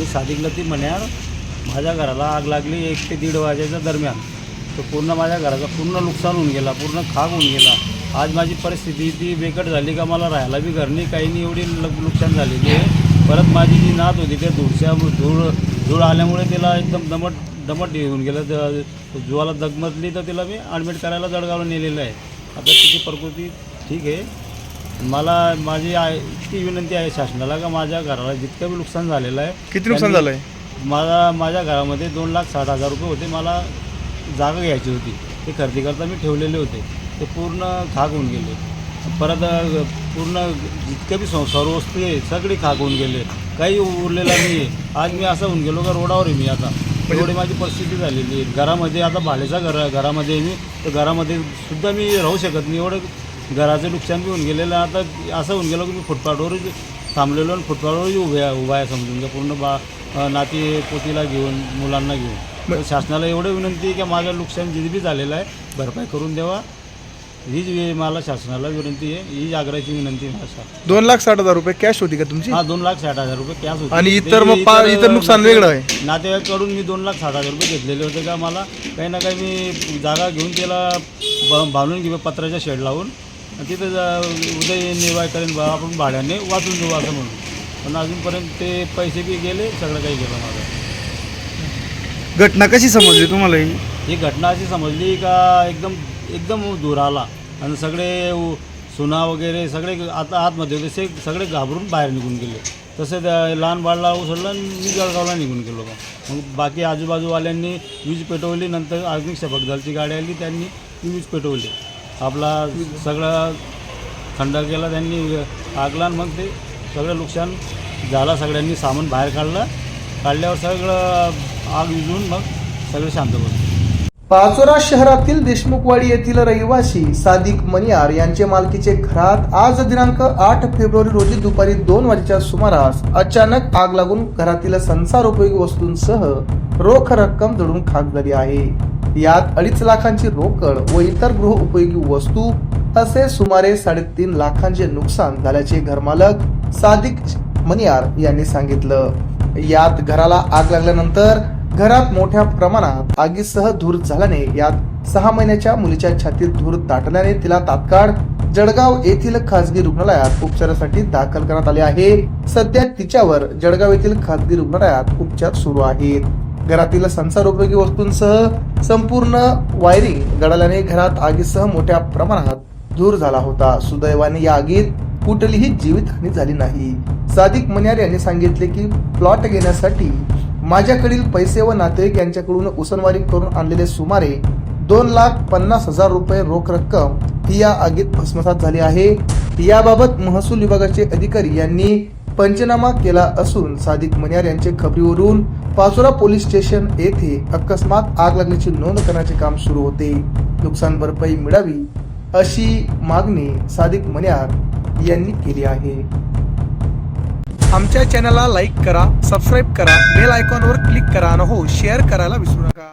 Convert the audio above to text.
मी सादिक ती म्हण्यार माझ्या घराला आग लागली एक ते दीड वाजेच्या दरम्यान. तर पूर्ण माझ्या घराचं पूर्ण नुकसान होऊन गेला पूर्ण खाक होऊन गेला. आज माझी परिस्थिती ती बेकट झाली का मला राहायला बी घर नाही काही नाही एवढी नुकसान झालेली आहे परत माझी जी नात होती त्या धुळच्या धूळ धूळ आल्यामुळे तिला एकदम दमट दमट येऊन गेलं. जुवाला दगमतली तर तिला मी ॲडमिट करायला जळगावला नेलेलं आहे. आता तिची प्रकृती ठीक आहे. मला माझी आय- इतकी विनंती आहे शासनाला का माझ्या घराला जितकं बी नुकसान झालेलं आहे किती नुकसान त्यांनी- झालंय? मला माझ्या घरामध्ये दोन लाख साठ हजार रुपये होते. मला जागा घ्यायची होती. ते खरेदीकरता मी ठेवलेले होते. ते पूर्ण खाक होऊन गेले. परत अ, पूर्ण जितके बी सं- सर्व वस्तू आहे सगळे खाक होऊन गेले. काही उरलेला नाही आहे आज मी असं होऊन गेलो का रोडावर आहे मी आता. एवढी माझी परिस्थिती झालेली आहे. घरामध्ये आता भाड्याचा घर घरामध्ये आहे मी. तर घरामध्ये सुद्धा मी राहू शकत नाही. एवढं घराचं नुकसान बी होऊन गेलेलं. आता असं होऊन गेलो की मी फुटपाथवरच थांबलेलो आणि फुटपाथवरच उभ्या उभा आहे समजून घ्या. पूर्ण बा नाती पोतीला घेऊन मुलांना घेऊन. तर शासनाला एवढं विनंती आहे की माझं नुकसान जे बी झालेलं आहे भरपाई करून द्यावा. हीच मला शासनाला विनंती आहे. हीच आग्रहाची विनंती आहे दोन लाख साठ हजार रुपये कॅश होती का तुमची? हा दोन लाख साठ हजार रुपये कॅश होते. आणि इतर मग इतर नुकसान वेगळं आहे? नातेवाईकाकडून मी दोन लाख साठ हजार रुपये घेतलेले होते का मला. काही ना काही मी जागा घेऊन त्याला बांधून घेऊ पत्र्याच्या शेड लावून तिथं जा- उदय निवाय करेन बा आपण भाड्याने वाचून देऊ असं म्हणून. पण अजूनपर्यंत ते पैसे बी गेले सगळं काही गेलं माझं घटना कशी समजली तुम्हाला ही? ही घटना अशी समजली का एकदम एकदम दूर आला. आणि सगळे उ- सुना वगैरे सगळे आता आतमध्ये होते सगळे घाबरून बाहेर निघून गेले. तसे त्या लहान बाळला उसळलं आणि मी जळगावला निघून गेलो का मग बाकी आजूबाजूवाल्यांनी वीज पेटवली नंतर अग्निक्षेपक दलची गाडी आली त्यांनी ती वीज पेटवली. आपला सगळा खंडर केला त्यांनी आगला आणि मग ते सगळं नुकसान झालं सगळ्यांनी सामान बाहेर काढलं. काढल्यावर सगळं आग विझून मग सगळं शांत बसलं. पाचोरा शहरातील देशमुखवाडी येथील रहिवासी सादिक मनियार यांचे मालकीचे घरात आज दिनांक आठ फेब्रुवारी रोजी दुपारी दोन वाजेच्या सुमारास अचानक आग लागून घरातील संसार उपयोगी वस्तूंसह रोख रक्कम जळून खाक झाली आहे. यात अडीच लाखांची रोकड व इतर गृह उपयोगी वस्तू असे सुमारे साडेतीन लाखांचे नुकसान झाल्याचे घरमालक सादिक मनियार यांनी सांगितलं. यात घराला आग लागल्यानंतर घरात मोठ्या प्रमाणात आगीसह धूर झाल्याने यात सहा महिन्याच्या मुलीच्या छातीत धूर दाटल्याने तिला तात्काळ जळगाव येथील खासगी रुग्णालयात उपचारासाठी दाखल करण्यात आले आहे. सध्या तिच्यावर जळगाव येथील खासगी रुग्णालयात उपचार सुरू आहेत. घरातील संसारोपयोगी वस्तूंसह संपूर्ण वायरिंग गळाल्याने घरात आगीसह मोठ्या प्रमाणात धूर झाला होता. सुदैवाने या आगीत कुठलीही जीवितहानी झाली नाही. सादिक मन्यार यांनी सांगितले की प्लॉट घेण्यासाठी माझ्याकडील पैसे व नातेवाईक यांच्याकडून उसनवारी करून आणलेले सुमारे दोन लाख पन्नास हजार रुपये रोख रक्कम ही या आगीत भस्मसात झाली आहे. याबाबत महसूल विभागाचे अधिकारी यांनी पंचनामा केला असून सादिक मन्यार यांचे खबरीवरून पाचोरा पोलीस स्टेशन येथे अकस्मात आग लागल्याची नोंद करण्याचे काम सुरू होते. नुकसान भरपाई मिळावी अशी मागणी सादिक मन्यार यांनी केली आहे. आमच्या चॅनलला लाईक करा सबस्क्राईब करा बेल आयकॉनवर क्लिक करा आणि हो शेअर करायला विसरू नका.